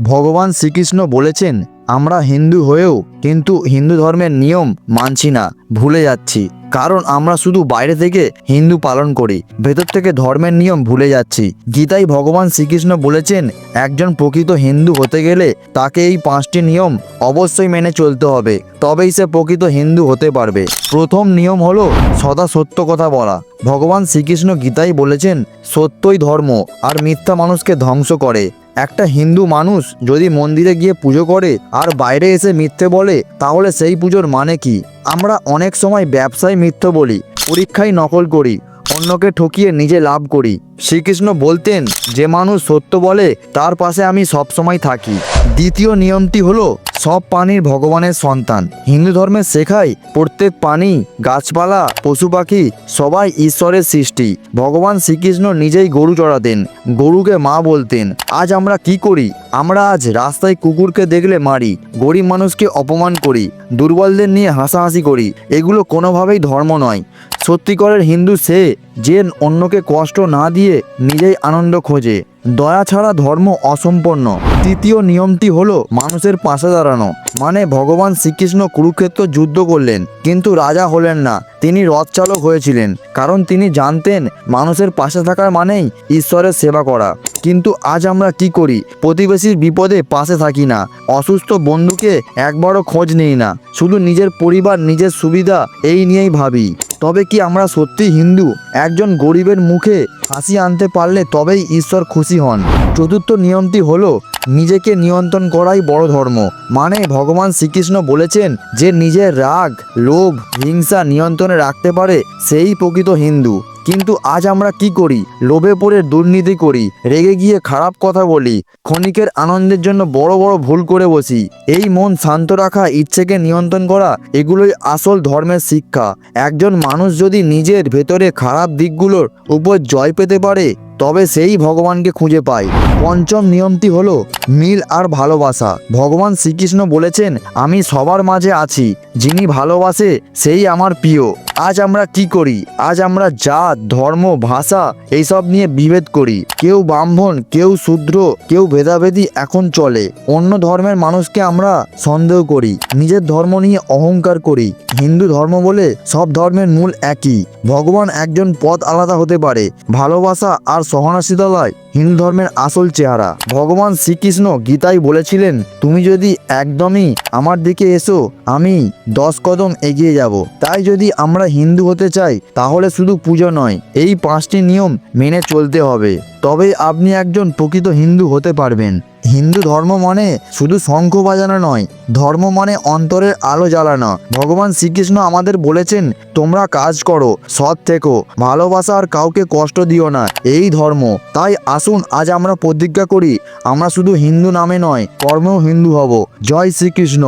ভগবান শ্রীকৃষ্ণ বলেছেন, আমরা হিন্দু হয়েও কিন্তু হিন্দু ধর্মের নিয়ম মানছি না, ভুলে যাচ্ছি। কারণ আমরা শুধু বাইরে থেকে হিন্দু পালন করি, ভেতর থেকে ধর্মের নিয়ম ভুলে যাচ্ছি। গীতায় ভগবান শ্রীকৃষ্ণ বলেছেন, একজন প্রকৃত হিন্দু হতে গেলে তাকে এই পাঁচটি নিয়ম অবশ্যই মেনে চলতে হবে, তবেই সে প্রকৃত হিন্দু হতে পারবে। প্রথম নিয়ম হলো সদা সত্য কথা বলা। ভগবান শ্রীকৃষ্ণ গীতায় বলেছেন, সত্যই ধর্ম, আর মিথ্যা মানুষকে ধ্বংস করে। একটা হিন্দু মানুষ যদি মন্দিরে গিয়ে পুজো করে আর বাইরে এসে মিথ্যে বলে, তাহলে সেই পুজোর মানে কি? আমরা অনেক সময় ব্যবসায় মিথ্যে বলি, পরীক্ষায় নকল করি, অন্যকে ঠকিয়ে নিজে লাভ করি। শ্রীকৃষ্ণ বলতেন, যে মানুষ সত্য বলে, তার পাশে আমি সবসময় থাকি। দ্বিতীয় নিয়মটি হলো, সব প্রাণীর ভগবানের সন্তান। হিন্দু ধর্মে শেখায়, প্রত্যেক প্রাণী, গাছপালা, পশু পাখি, সবাই ঈশ্বরের সৃষ্টি। ভগবান শ্রীকৃষ্ণ নিজেই গরু চড়াতেন গরুকে মা বলতেন, আজ আমরা কি করি? আমরা আজ রাস্তায় কুকুরকে দেখলে মারি, গরিব মানুষকে অপমান করি, দুর্বলদের নিয়ে হাসাহাসি করি। এগুলো কোনোভাবেই ধর্ম নয়। সত্যিকারের হিন্দু সে, যে অন্যকে কষ্ট না দিয়ে নিজেই আনন্দ খোঁজে। দয়া ছাড়া ধর্ম অসম্পন্ন। তৃতীয় নিয়মটি হলো মানুষের পাশে দাঁড়ানো। মানে ভগবান শ্রীকৃষ্ণ কুরুক্ষেত্র যুদ্ধ করলেন, কিন্তু রাজা হলেন না। তিনি রথচালক হয়েছিলেন, কারণ তিনি জানতেন মানুষের পাশে থাকার মানেই ঈশ্বরের সেবা করা। কিন্তু আজ আমরা কি করি? প্রতিবেশীর বিপদে পাশে থাকি না। অসুস্থ বন্ধুকে একবারও খোঁজ নেই না। শুধু নিজের পরিবার, নিজের সুবিধা, এই নিয়েই ভাবি। তবে কি আমরা সত্যি হিন্দু? একজন গরিবের মুখে হাসি আনতে পারলে তবেই ঈশ্বর খুশি হন। চতুর্থ নিয়মটি হলো, নিজেকে নিয়ন্ত্রণ করাই বড় ধর্ম। মানে ভগবান শ্রীকৃষ্ণ বলেছেন যে, নিজের রাগ, লোভ, হিংসা নিয়ন্ত্রণে রাখতে পারে সেই প্রকৃত হিন্দু। কিন্তু আজ আমরা কি করি? লোভে পড়ে দুর্নীতি করি, রেগে গিয়ে খারাপ কথা বলি, ক্ষণিকের আনন্দের জন্য বড় বড় ভুল করে বসি। এই মন শান্ত রাখা, ইচ্ছেকে নিয়ন্ত্রণ করা, এগুলোই আসল ধর্মের শিক্ষা। একজন মানুষ যদি নিজের ভেতরে খারাপ দিকগুলোর উপর জয় পেতে পারে তবে সেই ভগবানকে খুঁজে পাই। পঞ্চম নিয়মটি হলো মিল আর ভালোবাসা। ভগবান শ্রীকৃষ্ণ বলেছেন, আমি সবার মাঝে আছি। যিনি ভালোবাসে, সেই আমার প্রিয়। আজ আমরা কি করি? আজ আমরা জাত, ধর্ম, ভাষা এইসব নিয়ে বিভেদ করি। কেউ ব্রাহ্মণ, কেউ শূদ্র, কেউ ভেদাভেদি এখন চলে। অন্য ধর্মের মানুষকে আমরা সন্দেহ করি। নিজের ধর্ম নিয়ে অহংকার করি। হিন্দু ধর্ম বলে সব ধর্মের মূল একই। ভগবান একজন পথ আলাদা হতে পারে। ভালোবাসা আর সহনশীলতায় হিন্দু ধর্মের আসল চেহারা। ভগবান শ্রীকৃষ্ণ গীতায় বলেছিলেন, তুমি যদি একদমই আমার দিকে এসো, আমি দশ কদম এগিয়ে যাব। তাই যদি আমরা হিন্দু হতে চাই, তাহলে শুধু পুজো নয়, এই পাঁচটি নিয়ম মেনে চলতে হবে। তবেই আপনি একজন প্রকৃত হিন্দু হতে পারবেন। হিন্দু ধর্ম মানে শুধু শঙ্খ বাজানো নয়, ধর্ম মানে অন্তরের আলো জ্বালানো। ভগবান শ্রীকৃষ্ণ আমাদের বলেছেন, তোমরা কাজ করো, সৎ থেকো, ভালোবাসা আর কাউকে কষ্ট দিও না, এই ধর্ম। তাই আসুন, আজ আমরা প্রতিজ্ঞা করি, আমরা শুধু হিন্দু নামে নয়, কর্মেও হিন্দু হব। জয় শ্রীকৃষ্ণ।